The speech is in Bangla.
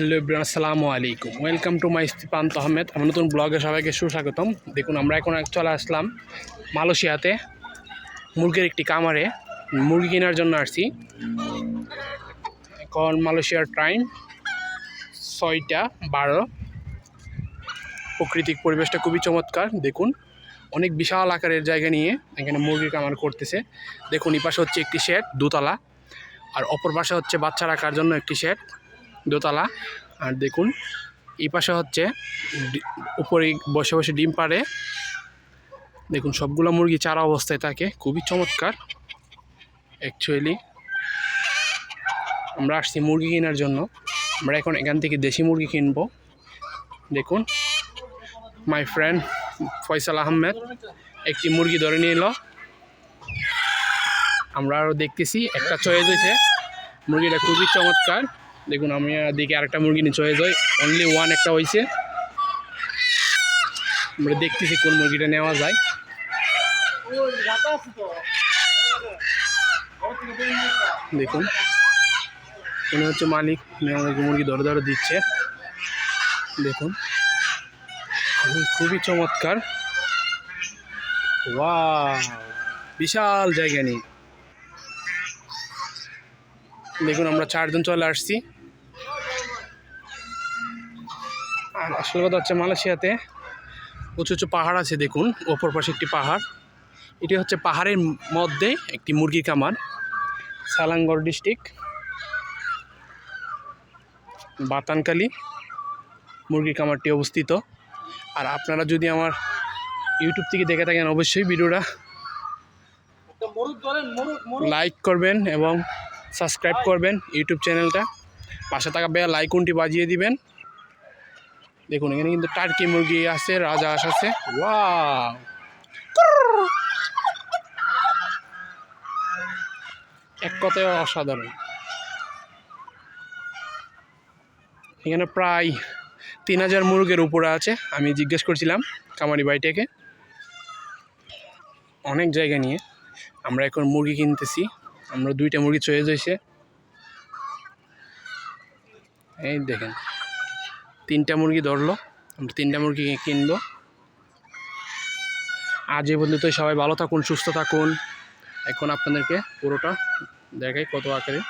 হ্যালো ইব্রান আসসালামু আলাইকুম। ওয়েলকাম টু মাই প্রান্ত আহমেদ আমার নতুন ব্লগে সবাইকে সুস্বাগতম। দেখুন, আমরা এখন চলে আসলাম মালয়েশিয়াতে, মুরগির একটি কামারে মুরগি কেনার জন্য আসছি। এখন মালয়েশিয়ার টাইম ছয়টা বারো। প্রাকৃতিক পরিবেশটা খুবই চমৎকার, দেখুন। অনেক বিশাল আকারের জায়গা নিয়ে এখানে মুরগির কামার করতেছে। দেখুন, এই পাশে হচ্ছে একটি শেড দোতলা। আর অপর পাশে হচ্ছে বাচ্চা রাখার জন্য একটি শেড দোতলা। আর দেখুন, এই পাশে হচ্ছে উপরে বসে বসে ডিম পাড়ে। দেখুন, সবগুলো মুরগি চারা অবস্থায় থাকে। খুবই চমৎকার। অ্যাকচুয়ালি আমরা আসছি মুরগি কেনার জন্য। আমরা এখন এখান থেকে দেশি মুরগি কিনবো। দেখুন মাই ফ্রেন্ড ফয়সাল আহমেদ একটি মুরগি ধরে নিয়ে এলো। আমরা আরও দেখতেছি, একটা চয়েস হয়েছে। মুরগিটা খুবই চমৎকার। দেখুন, আমি দিকে আরেকটা মুরগি চয়েস হয় অনলি ওয়ান একটা হয়েছে আমরা দেখতেছি কোন মুরগিটা নেওয়া যায়। দেখুন, মনে হচ্ছে মালিক মুরগি ধরে ধরে দিচ্ছে। দেখুন, খুবই- চমৎকার। বিশাল জায়গা নিয়ে। দেখুন, আমরা চারজন চলে আসছি আর আসল কথা হচ্ছে মালয়েশিয়াতে উঁচু উঁচু পাহাড় আছে, দেখুন অপর পাশে একটি পাহাড়। এটি হচ্ছে পাহাড়ের মধ্যে একটি মুরগি কামার সালাঙ্গড় ডিস্ট্রিক্ট, বাতানকালি মুরগি কামারটি অবস্থিত। আর আপনারা যদি আমার ইউটিউব থেকে দেখে থাকেন, অবশ্যই ভিডিওটা লাইক করবেন এবং সাবস্ক্রাইব করবেন ইউটিউব চ্যানেলটা। পাশে থাকা বেল আইকনটি বাজিয়ে দিবেন। দেখুন এখানে কিন্তু টার্কি মুরগি আছে রাজহাঁস আছে। ওয়াও। এক কথায় অসাধারণ। এখানে প্রায় তিন হাজার মুরগের উপরে আছে। আমি জিজ্ঞেস করছিলাম কামারি বাড়িটাকে অনেক জায়গা নিয়ে আমরা এখন মুরগি কিনতেছি আমরা দুইটা মুরগি চয়েস হয়েছে এই দেখেন তিনটা মুরগি ধরলো, আমরা তিনটা মুরগি কিনবো। আজ এ পর্যন্ত সবাই ভালো থাকুন, সুস্থ থাকুন। এখন আপনাদেরকে পুরোটা দেখাই কত আকারে।